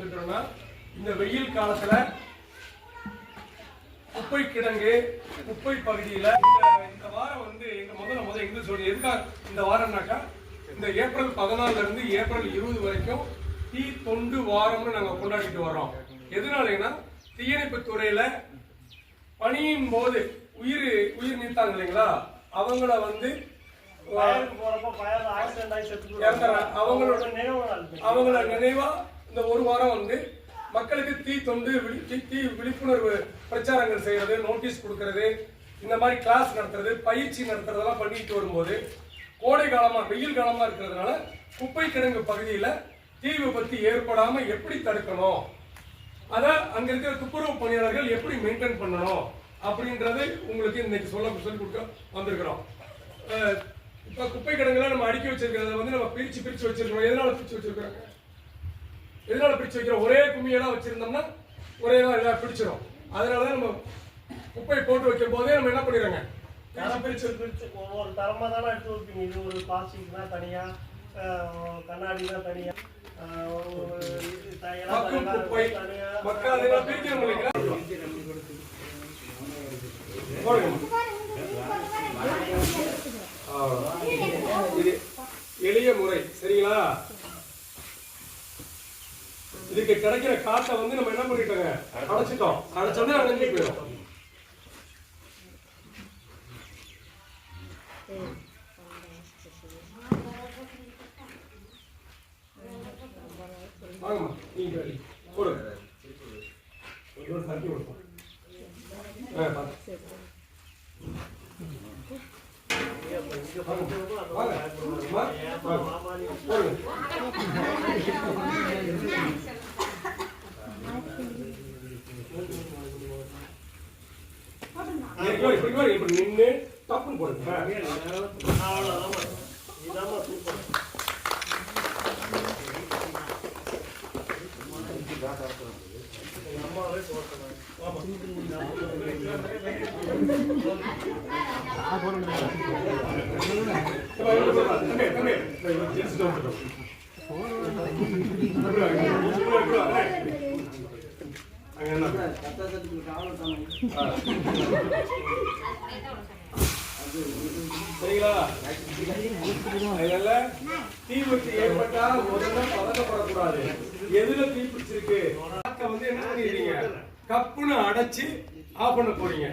வந்துட்டோம்னா இந்த வெயில் காலத்துல குப்பை கிடங்கு குப்பை பகுதியில இந்த வாரம் வந்து எங்க முதல்ல முதல்ல எங்க சொல்லி எதுக்காக இந்த வாரம்னாக்கா இந்த ஏப்ரல் பதினாலுல இருந்து ஏப்ரல் இருபது வரைக்கும் தீ தொண்டு வாரம்னு நாங்க கொண்டாடிட்டு வர்றோம். எதனாலன்னா தீயணைப்பு துறையில பணியின் போது உயிர் உயிர் நீத்தாங்க இல்லைங்களா? அவங்கள வந்து. அவங்களோட நினைவா இந்த ஒரு வாரம் வந்து மக்களுக்கு தீ தொண்டு விழி- தீ- தீ விழிப்புணர்வு பிரச்சாரங்கள் செய்யறது நோட்டீஸ் கொடுக்கறது இந்த மாதிரி கிளாஸ் நடத்துறது பயிற்சி நடத்துறதெல்லாம் பண்ணிட்டு வரும்போது கோடை காலமாக வெயில் காலமாக இருக்கிறதுனால குப்பை கிடங்கு பகுதியில் தீ விபத்து ஏற்படாம எப்படி தடுக்கணும்? அதை அங்க இருக்கிற துப்புரவு பணியாளர்கள் எப்படி மெயின்டைன் பண்ணணும்? அப்படின்றது உங்களுக்கு இன்னைக்கு சொல்ல சொல்லி கொடுக்க வந்திருக்கிறோம். இப்போ குப்பை கிடங்குலாம் நம்ம அடுக்கி வச்சிருக்கிறத வந்து நம்ம பிரிச்சு பிரிச்சு வச்சிருக்கிறோம். எதனால பிரித்து வச்சிருக்கிறோம்? எதனால பிரிச்சு வைக்கிறோம் ஒரே கும்மியெல்லாம் வச்சிருந்தோம்னா ஒரே தான் எல்லாம் பிடிச்சிரும். அதனால தான் நம்ம குப்பை போட்டு வைக்கும் போதே நம்ம என்ன பண்ணிடுறோங்க? பிரிச்சு பிரிச்சு ஒவ்வொரு தரமா தானே எடுத்து வைப்பீங்க? இது ஒரு பிளாஸ்டிக்னா தனியா அஹ், கண்ணாடினா தனியா அஹ், ஒரு இது த- எல்லாம் மக்கும் தனியா, குப்பை. தனியா. மக்கள் அதெல்லாம் பிரிக்கணும் இல்லைங்களா? எளிய முறை சரிங்களா? இதுக்கு கிடைக்கிற காட்டை வந்து நம்ம என்ன பண்ணிட்டோங்க? அடைச்சிட்டோம். அடைச்சோடனே அடைஞ்சு போயிடும். வாங்கம்மா நீங்க ready. போடு. ஒரு தட்டி கொடுப்போம். ஆ பார்த்து வாங்க. வாங்க. போடுங்க. இப்படி வா, இப்படி வா, இப்படி நின்னு டப்புன்னு போடுங்க அவ்வளவுதாம்மா. சரிங்களா? அதனால தீ விபத்து ஏற்பட்டா முதல்ல பதட்டப்படக்கூடாது. எதுல தீ பிடிச்சிருக்கு காக்க வந்து என்ன பண்ணிடுறீங்க? கப்புன்னு அடைச்சு ஆஃப் பண்ண போறீங்க.